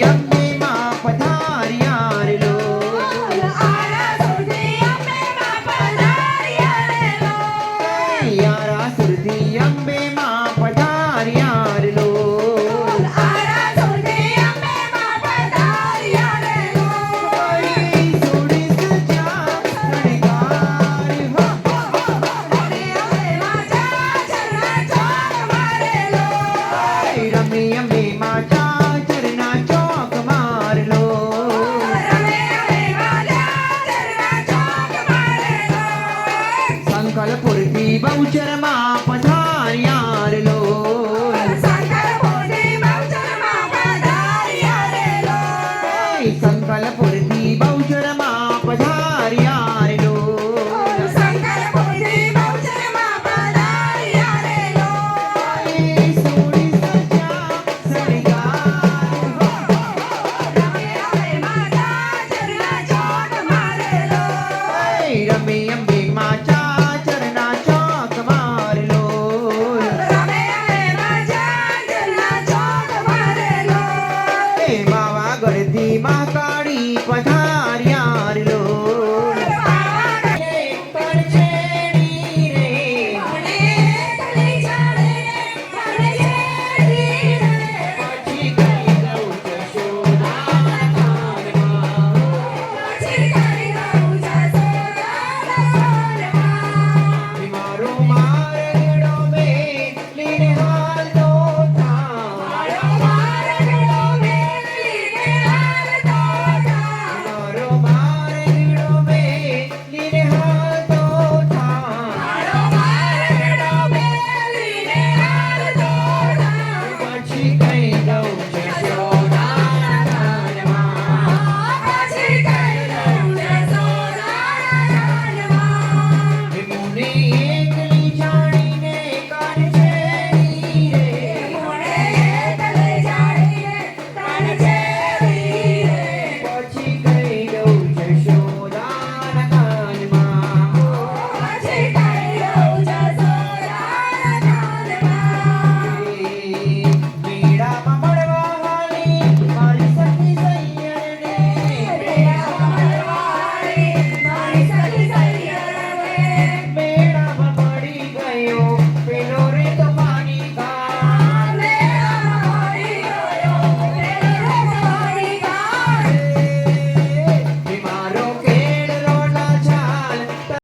día कलपुरती Bahuchar मापधा માવા ગળધી મા કાળી પછા